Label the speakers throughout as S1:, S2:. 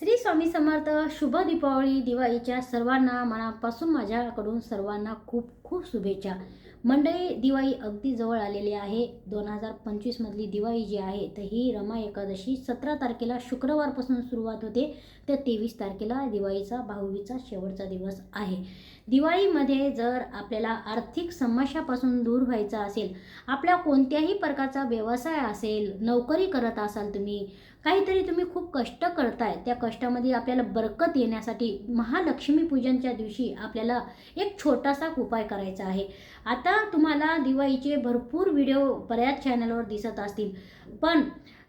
S1: श्री स्वामी समर्थ शुभ दीपावली दिवाळीच्या सर्वांना मनापासून माझ्याकडून सर्वांना खूप खूप शुभेच्छा. मंडळी दिवाळी अगदी जवळ आलेली आहे. दोन हजार पंचवीसमधली दिवाळी जी आहे तर ही रमा एकादशी सतरा तारखेला शुक्रवारपासून सुरुवात होते. तर तेवीस तारखेला दिवाळीचा भाऊबीचा शेवटचा दिवस आहे. दिवाळीमध्ये जर आपल्याला आर्थिक समस्यापासून दूर व्हायचं असेल आपल्या कोणत्याही प्रकारचा व्यवसाय असेल नोकरी करत असाल तुम्ही काहीतरी तुम्ही खूप कष्ट करताय त्या कष्टामध्ये आपल्याला बरकत येण्यासाठी महालक्ष्मी पूजनच्या दिवशी आपल्याला एक छोटासा उपाय करायचा आहे. आता तुम्हाला दिवाळीचे भरपूर व्हिडिओ बऱ्याच चॅनलवर दिसत असतील पण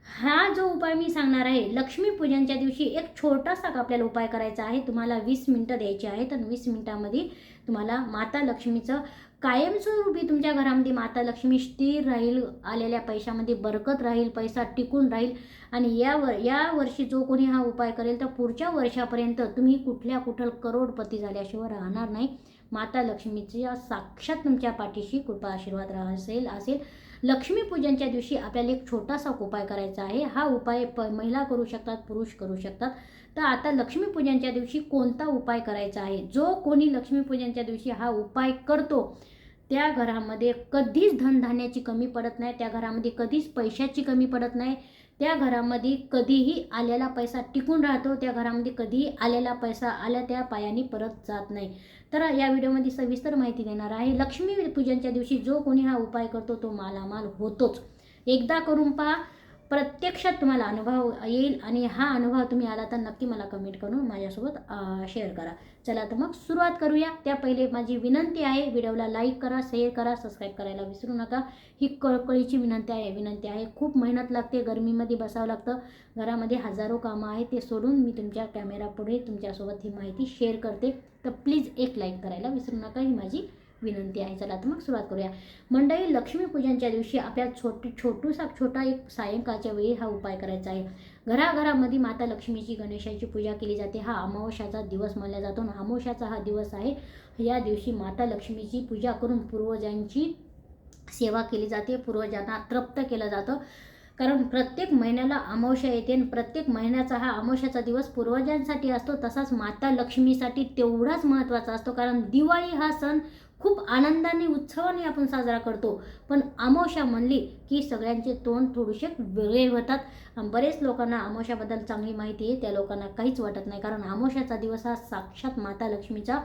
S1: हा जो उपाय मी सांगणार आहे लक्ष्मीपूजनच्या दिवशी एक छोटासा आपल्याला उपाय करायचा आहे. तुम्हाला वीस मिनटं द्यायची आहेत आणि वीस मिनटामध्ये तुम्हाला माता लक्ष्मीचं कायमस्वरूपी तुमच्या घरामध्ये. माता लक्ष्मी स्थिर राहील आलेल्या पैशामध्ये बरकत राहील पैसा टिकून राहील आणि यावर या वर्षी जो कोणी हा उपाय करेल तर पुढच्या वर्षापर्यंत तुम्ही कुठल्या कुठल करोडपती झाल्याशिवाय राहणार नाही. माता लक्ष्मीच्या साक्षात तुमच्या पाठीशी कृपा आशीर्वाद राह असेल असेल. लक्ष्मीपूजनच्या दिवशी आपल्याला एक छोटासा उपाय करायचा आहे. हा उपाय प महिला करू शकतात पुरुष करू शकतात. तर आता लक्ष्मीपूजनच्या दिवशी कोणता उपाय करायचा आहे? जो कोणी लक्ष्मीपूजनच्या दिवशी हा उपाय करतो त्या घरामध्ये कधीच धनधान्याची कमी पडत नाही. त्या घरामध्ये कधीच पैशाची कमी पडत नाही. त्या घरामध्ये कधीही आलेला पैसा टिकून राहतो त्या घरामध्ये कधीही आलेला पैसा आल्या त्या पायाने परत जात नाही. तर या व्हिडिओमध्ये सविस्तर माहिती देणार आहे. लक्ष्मी पूजनच्या दिवशी जो कोणी हा उपाय करतो तो मालामाल होतोच. एकदा करून पहा प्रत्यक्षात तुम्हाला अनुभव येईल आणि हा अनुभव तुम्ही आला तर नक्की मला कमेंट करून माझ्यासोबत शेअर करा. चला तर मग सुरुवात करूया. त्या पहिले माझी विनंती आहे व्हिडिओला लाईक करा शेअर करा सबस्क्राईब करायला विसरू नका. ही कळकळीची विनंती आहे विनंती आहे. खूप मेहनत लागते गरमीमध्ये बसावं लागतं. घरामध्ये हजारो कामं आहेत ते सोडून मी तुमच्या कॅमेरापुढे तुमच्यासोबत ही माहिती शेअर करते. तर प्लीज एक लाईक करायला विसरू नका. ही माझी विनंती आहे. चला तर मग सुरुवात करूया. मंडळी लक्ष्मीपूजनच्या दिवशी आपल्या छोटी छोटूसा छोटा एक सायंकाळच्या वेळी हा उपाय करायचा आहे. घराघरामध्ये माता लक्ष्मीची गणेशाची पूजा केली जाते. हा अमावस्याचा दिवस मानला जातो आणि अमावस्याचा हा दिवस आहे. या दिवशी माता लक्ष्मीची पूजा करून पूर्वजांची सेवा केली जाते. पूर्वजांना तृप्त केलं जातं. कारण प्रत्येक महिन्याला अमावस्या येते आणि प्रत्येक महिन्याचा हा अमावस्याचा दिवस पूर्वजांसाठी असतो तसाच माता लक्ष्मीसाठी तेवढाच महत्त्वाचा असतो. कारण दिवाळी हा सण खूप आनंदाने उत्सवाने आपण साजरा करतो. पण अमावस्या म्हणली की सगळ्यांचे तोंड थोडेसे वेगळे होतात. बरेच लोकांना अमावस्याबद्दल चांगली माहिती आहे त्या लोकांना काहीच वाटत नाही. कारण अमावस्याचा दिवस हा साक्षात माता लक्ष्मीचा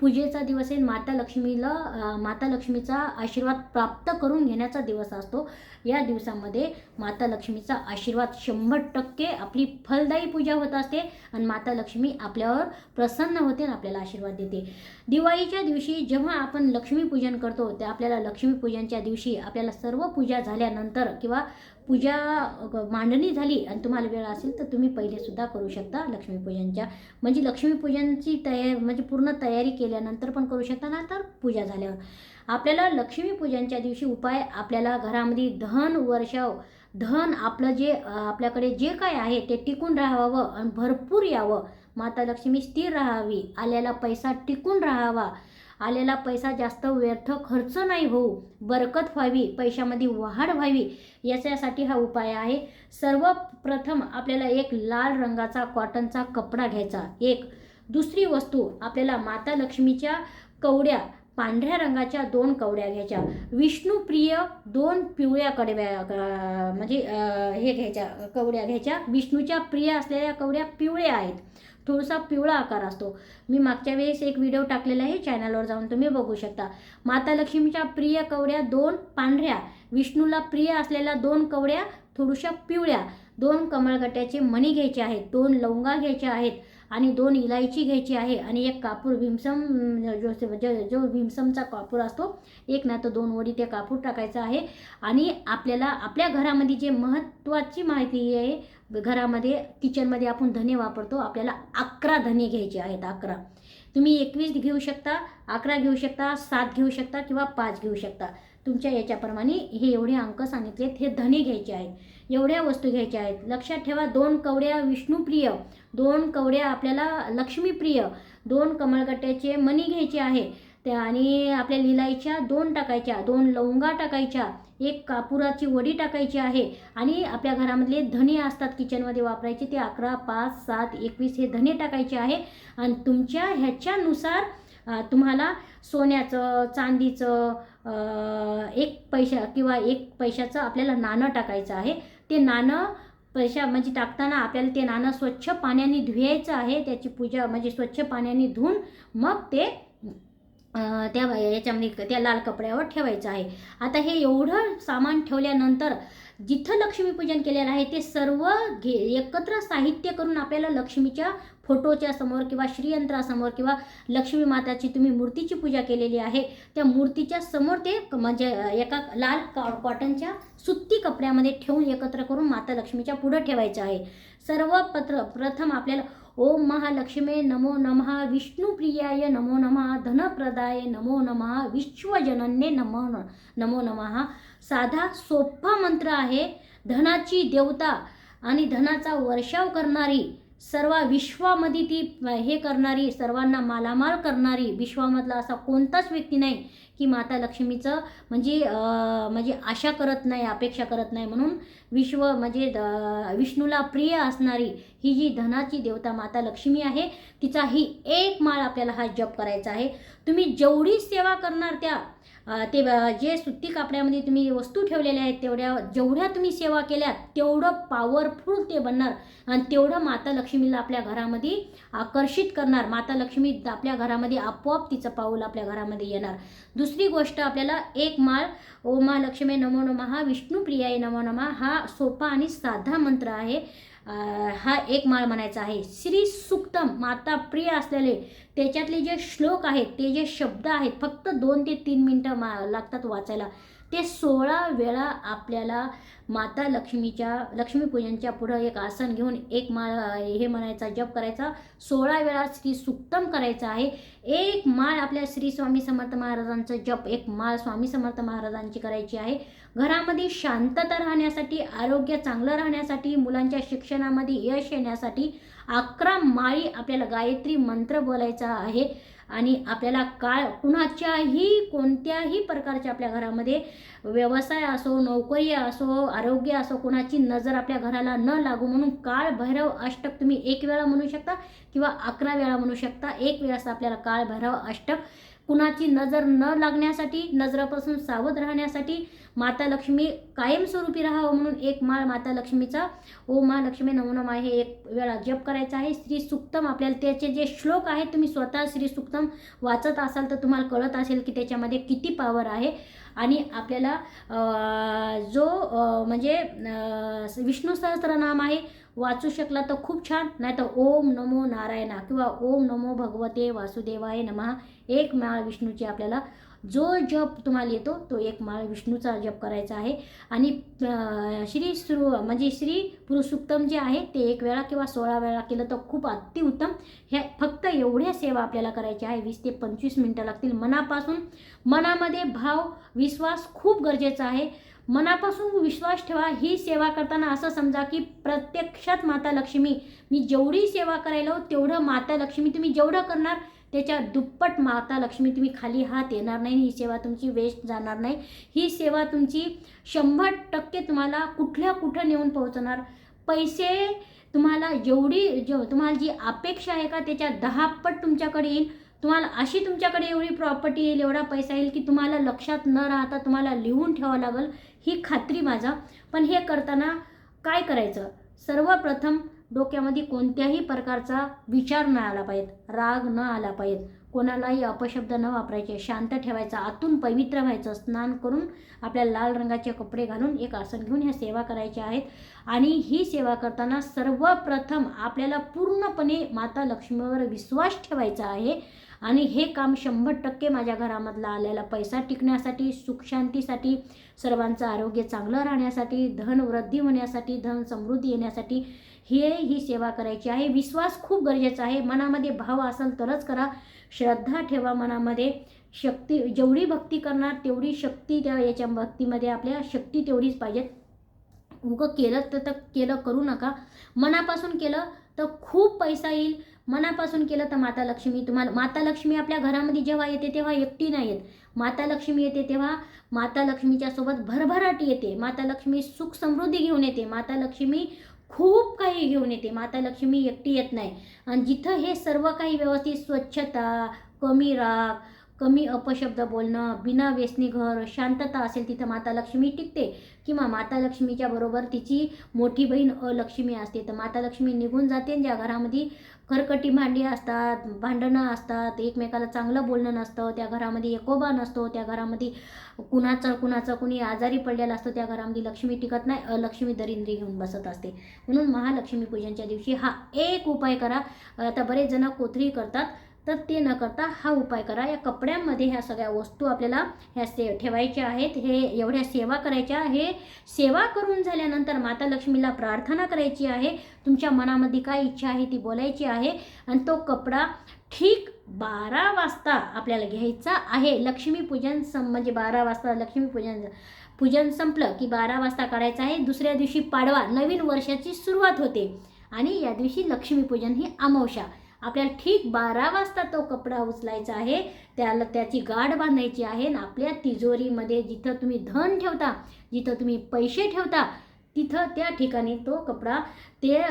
S1: पूजेचा दिवस आहे माता लक्ष्मीला माता लक्ष्मीचा आशीर्वाद प्राप्त करून घेण्याचा दिवस असतो. या दिवसामध्ये माता लक्ष्मीचा आशीर्वाद शंभर टक्के आपली फलदायी पूजा होत असते आणि माता लक्ष्मी आपल्यावर प्रसन्न होते आणि आपल्याला आशीर्वाद देते. दिवाळीच्या दिवशी जेव्हा आपण लक्ष्मीपूजन करतो त्या आपल्याला लक्ष्मीपूजनच्या दिवशी आपल्याला सर्व पूजा झाल्यानंतर किंवा पूजा मांडणी झाली आणि तुम्हाला वेळ असेल तर तुम्ही पहिलेसुद्धा करू शकता लक्ष्मीपूजनच्या. म्हणजे लक्ष्मीपूजनची तयारी म्हणजे पूर्ण तयारी केल्यानंतर पण करू शकता ना तर पूजा झाल्यावर. आपल्याला लक्ष्मीपूजनच्या दिवशी उपाय आपल्याला घरामध्ये धन वर्षाव धन आपलं जे आपल्याकडे जे काय आहे ते टिकून राहावं आणि भरपूर यावं. माता लक्ष्मी स्थिर राहावी आल्याला पैसा टिकून राहावा. आलेला पैसा जास्त व्यर्थ खर्च नाही होऊ बरकत व्हावी पैशामध्ये वाढ व्हावी याच्यासाठी हा उपाय आहे. सर्वप्रथम आपल्याला एक लाल रंगाचा कॉटनचा कपडा घ्यायचा. एक दुसरी वस्तू आपल्याला माता लक्ष्मीच्या कवड्या पांढऱ्या रंगाच्या दोन कवड्या घ्यायच्या. विष्णुप्रिय दोन पिवळ्या कडव्या म्हणजे हे घ्यायच्या कवड्या घ्यायच्या. विष्णूच्या प्रिय असलेल्या कवड्या पिवळ्या आहेत. थोडासा पिवळा आकार असतो. मी मागच्या वेळेस एक व्हिडिओ टाकलेला आहे चॅनलवर जाऊन तुम्ही बघू शकता. माता लक्ष्मीच्या प्रिय कवड्या दोन पांढऱ्या. विष्णूला प्रिय असलेल्या दोन कवड्या थोडशा पिवळ्या. दोन कमळगट्याचे मणी घ्यायचे आहेत. दोन लवंगा घ्यायच्या आहेत. आणि दोन इलायची घ्यायची आहे आणि एक कापूर भीमसम जो जो भीमसमचा कापूर असतो एक ना तर दोन वडी ते कापूर टाकायचा आहे. आणि आपल्याला आपल्या घरामध्ये जे महत्त्वाची माहिती आहे घरामध्ये किचनमध्ये आपण धने वापरतो आपल्याला अकरा धने घ्यायचे आहेत अकरा. तुम्ही एकवीस घेऊ शकता अकरा घेऊ शकता सात घेऊ शकता किंवा पाच घेऊ शकता. तुमच्या याच्याप्रमाणे हे एवढे अंक सांगितलेत हे धने घ्यायचे आहेत. एवढ्या वस्तू घ्यायच्या आहेत. लक्षात ठेवा दोन कवड्या विष्णुप्रिय दोन कवड्या आपल्याला लक्ष्मीप्रिय दोन कमळगट्ट्याचे मणी घ्यायचे आहे. त्या आणि आपल्या लिलाईच्या दोन टाकायच्या दोन लवंगा टाकायच्या एक कापुराची वडी टाकायची आहे. आणि आपल्या घरामधले धने असतात किचनमध्ये वापरायचे ते अकरा पाच सात एकवीस हे धने टाकायचे आहे. आणि तुमच्या ह्याच्यानुसार तुम्हाला सोन्याचं चांदीचं एक पैशा किंवा एक पैशाचं आपल्याला नाणं टाकायचं आहे. ते नाणं पैशा म्हणजे टाकताना आपल्याला ते नाणं स्वच्छ पाण्याने धुवायचं आहे त्याची पूजा म्हणजे स्वच्छ पाण्याने धुवून मग ते त्या याच्यामध्ये त्या लाल कपड्यावर ठेवायचं आहे. आता हे एवढं सामान ठेवल्यानंतर जिथं लक्ष्मीपूजन केलेलं आहे ते सर्व घे एकत्र साहित्य करून आपल्याला लक्ष्मीच्या फोटोच्या समोर किंवा श्रीयंत्रासमोर किंवा लक्ष्मी माताची तुम्ही मूर्तीची पूजा केलेली आहे त्या मूर्तीच्या समोर ते म्हणजे एका लाल कॉटनच्या सुत्ती कपड्यामध्ये ठेवून एकत्र करून माता लक्ष्मीच्या पुढं ठेवायचं आहे. सर्व पत्र प्रथम आपल्याला ओम महालक्ष्मे नमो नमः विष्णुप्रियाय नमो नमः धनप्रदाय नमो नमः विश्वजनन्ये नमो नमो नमः. साधा सोपा मंत्र आहे धनाची देवता आणि धनाचा वर्षाव करणारी सर्व विश्वामध्ये ती हे करणारी सर्वांना मालामाल करणारी विश्वामधला असा कोणताच व्यक्ती नाही की माता लक्ष्मीचं म्हणजे म्हणजे आशा करत नाही अपेक्षा करत नाही. म्हणून विश्व म्हणजे द- विष्णूला प्रिय असणारी ही जी धनाची देवता माता लक्ष्मी आहे तिचा ही एक माळ आपल्याला हा जप करायचा आहे. तुम्ही जेवढी सेवा करणार त्या ते जे सुट्टी कापड्यामध्ये तुम्ही वस्तू ठेवलेल्या आहेत तेवढ्या जेवढ्या तुम्ही सेवा केल्या तेवढं पॉवरफुल ते बनणार. आणि तेवढं माता लक्ष्मीला आपल्या घरामध्ये आकर्षित करणार. माता लक्ष्मी आपल्या घरामध्ये आपोआप तिचं पाऊल आपल्या घरामध्ये येणार. दुसरी गोष्ट आपल्याला एक माळ ओमा लक्ष्मी नमो नमः विष्णुप्रियाय नमो नमः हा सोपा आणि साधा मंत्र आहे. हा एक माळ म्हणायचा आहे. श्री सुक्तम माता प्रिय असलेले त्याच्यातले जे श्लोक आहेत ते जे शब्द आहेत फक्त दोन ते तीन मिनटं मा लागतात वाचायला. ते सोळा वेळा आपल्याला माता लक्ष्मीच्या लक्ष्मीपूजनच्या पुढं एक आसन घेऊन एक माळ हे म्हणायचा जप करायचा. सोळा वेळा श्री सुक्तम करायचा आहे. एक माळ आपल्या श्री स्वामी समर्थ महाराजांचं जप एक माळ स्वामी समर्थ महाराजांची करायची आहे. घरामध्ये शांतता राहण्यासाठी आरोग्य चांगलं राहण्यासाठी मुलांच्या शिक्षणामध्ये यश येण्यासाठी अकरा माळी आपल्याला गायत्री मंत्र बोलायचा आहे. आणि आपल्याला काळ कुणाच्याही कोणत्याही प्रकारच्या आपल्या घरामध्ये व्यवसाय असो नोकरी असो आरोग्य असो कोणाची नजर आपल्या घराला न लागू म्हणून काळ भैरव अष्टक तुम्ही एक वेळा म्हणू शकता किंवा अकरा वेळा म्हणू शकता. एक वेळाचा आपल्याला काळ भैरव अष्टक कुणाची नजर न लागण्यासाठी नजरापासून सावध राहण्यासाठी माता लक्ष्मी कायमस्वरूपी राहावं म्हणून एक माळ माता लक्ष्मीचा ओ मा लक्ष्मी नमो नमः हे एक वेळा जप करायचा आहे. श्री सुक्तम आपल्याला त्याचे जे श्लोक आहेत तुम्ही स्वतः श्री सुक्तम वाचत असाल तर तुम्हाला कळत असेल की त्याच्यामध्ये किती पावर आहे. आणि आपल्याला जो म्हणजे विष्णू सहस्त्रनाम आहे वाचू शकला तर खूप छान. नाही तर ओम नमो नारायणा किंवा ओम नमो भगवते वासुदेवाय नमः. एक माळ विष्णूची आपल्याला जो जप तुम्हाला येतो तो एक माळ विष्णूचा जप करायचा आहे. आणि श्री श्रू म्हणजे श्री पुरुषोत्तम जे आहे ते एक वेळा किंवा सोळा वेळा केलं तर खूप अतिउत्तम. हे फक्त एवढ्या सेवा आपल्याला करायच्या आहे वीस ते पंचवीस मिनटं लागतील. मनापासून मनामध्ये भाव विश्वास खूप गरजेचा आहे. मनापासून विश्वास ठेवा. ही सेवा करताना असं समजा की प्रत्यक्षात माता लक्ष्मी मी जेवढी सेवा करायला तेवढं माता लक्ष्मी तुम्ही जेवढं करणार त्याच्या दुप्पट माता लक्ष्मी तुम्ही खाली हात येणार नाही ही सेवा तुमची वेस्ट जाणार नाही. ही सेवा तुमची शंभर टक्के तुम्हाला कुठल्या कुठं नेऊन पोहोचणार? पैसे तुम्हाला जेवढी जेव तुम्हाला जी अपेक्षा आहे का त्याच्या दहापट तुमच्याकडे येईल. तुम्हाला अशी तुमच्याकडे एवढी प्रॉपर्टी येईल एवढा पैसा येईल की तुम्हाला लक्षात न राहता तुम्हाला लिहून ठेवावं लागेल. ही खात्री माझा. पण हे करताना काय करायचं? सर्वप्रथम डोक्यामध्ये कोणत्याही प्रकारचा विचार न आला पाहिजेत राग न आला पाहिजेत कोणालाही अपशब्द न वापरायचे शांत ठेवायचा आतून पवित्र व्हायचं स्नान करून आपल्या लाल रंगाचे कपडे घालून एक आसन घेऊन ह्या सेवा करायच्या आहेत. आणि ही सेवा करताना सर्वप्रथम आपल्याला पूर्णपणे माता लक्ष्मीवर विश्वास ठेवायचा आहे. आणि हे काम शंभर टक्के माझ्या घरामधला आलेला पैसा टिकण्यासाठी सुखशांतीसाठी सर्वांचं आरोग्य चांगलं राहण्यासाठी धन वृद्धी होण्यासाठी धन समृद्धी येण्यासाठी हे ही सेवा करायची आहे. विश्वास खूप गरजेचा आहे. मनामध्ये भाव असेल तरच करा. श्रद्धा ठेवा मनामध्ये. शक्ती जेवढी भक्ती करणार तेवढी शक्ती त्या याच्या भक्तीमध्ये आपल्या शक्ती तेवढीच पाहिजे उगं केलं तर तर केलं करू नका. मनापासून केलं तर खूप पैसा येईल. मनापासून केलं तर माता लक्ष्मी. तुम्हाला माता लक्ष्मी आपल्या घरामध्ये जेव्हा येते तेव्हा एकटी नाही येत. माता लक्ष्मी येते तेव्हा माता लक्ष्मीच्या सोबत भरभराट येते. माता लक्ष्मी सुख समृद्धी घेऊन येते. माता लक्ष्मी खूप काही घेऊन येते. माता लक्ष्मी एकटी येत नाही. आणि जिथं हे सर्व काही व्यवस्थित स्वच्छता कमी राग कमी अपशब्द बोलणं बिना व्यसनी घर शांतता असेल तिथं माता लक्ष्मी टिकते किंवा माता लक्ष्मीच्या बरोबर तिची मोठी बहीण अलक्ष्मी असते. तर माता लक्ष्मी निघून जाते ज्या घरामध्ये खरकटी भांडी असतात भांडणं असतात एकमेकाला चांगलं बोलणं नसतं त्या घरामध्ये एकोबा नसतो त्या घरामध्ये कुणाचं कुणाचं कुणी आजारी पडलेलं असतं त्या घरामध्ये लक्ष्मी टिकत नाही अलक्ष्मी दरिंद्री घेऊन बसत असते. म्हणून महालक्ष्मी पूजनच्या दिवशी हा एक उपाय करा. आता बरेच जण कोथरी करतात. तर ते न करता हा उपाय करा. या कपड्यांमध्ये ह्या सगळ्या वस्तू आपल्याला ह्या से ठेवायच्या आहेत. हे एवढ्या सेवा करायच्या हे सेवा करून झाल्यानंतर माता लक्ष्मीला प्रार्थना करायची आहे. तुमच्या मनामध्ये काय इच्छा आहे ती बोलायची आहे. आणि तो कपडा ठीक बारा वाजता आपल्याला घ्यायचा आहे. लक्ष्मीपूजन सम म्हणजे बारा वाजता लक्ष्मीपूजन पूजन संपलं की बारा वाजता काढायचं आहे. दुसऱ्या दिवशी पाडवा नवीन वर्षाची सुरुवात होते. आणि या दिवशी लक्ष्मीपूजन ही अमावश्या आपल्याला ठीक बारा वाजता तो कपडा उचलायचा आहे. त्याला त्याची गाठ बांधायची आहे आणि आपल्या तिजोरीमध्ये जिथं तुम्ही धन ठेवता जिथं तुम्ही पैसे ठेवता तिथं त्या ठिकाणी तो कपडा ते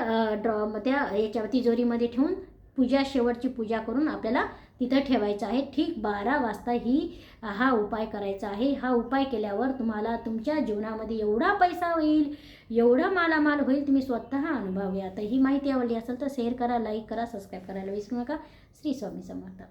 S1: ड्रॉ त्या याच्या तिजोरीमध्ये ठेवून पूजा शेवटची पूजा करून आपल्याला तिथं ठेवायचं आहे. ठीक बारा वाजता ही हा उपाय करायचा आहे. हा उपाय केल्यावर तुम्हाला तुमच्या जीवनामध्ये एवढा पैसा होईल एवढा मालामाल होईल तुम्ही स्वतः अनुभव या तर ही माहिती आवडली असेल तर शेअर करा लाईक करा सबस्क्राईब करायला विसरू नका. श्री स्वामी समर्थ.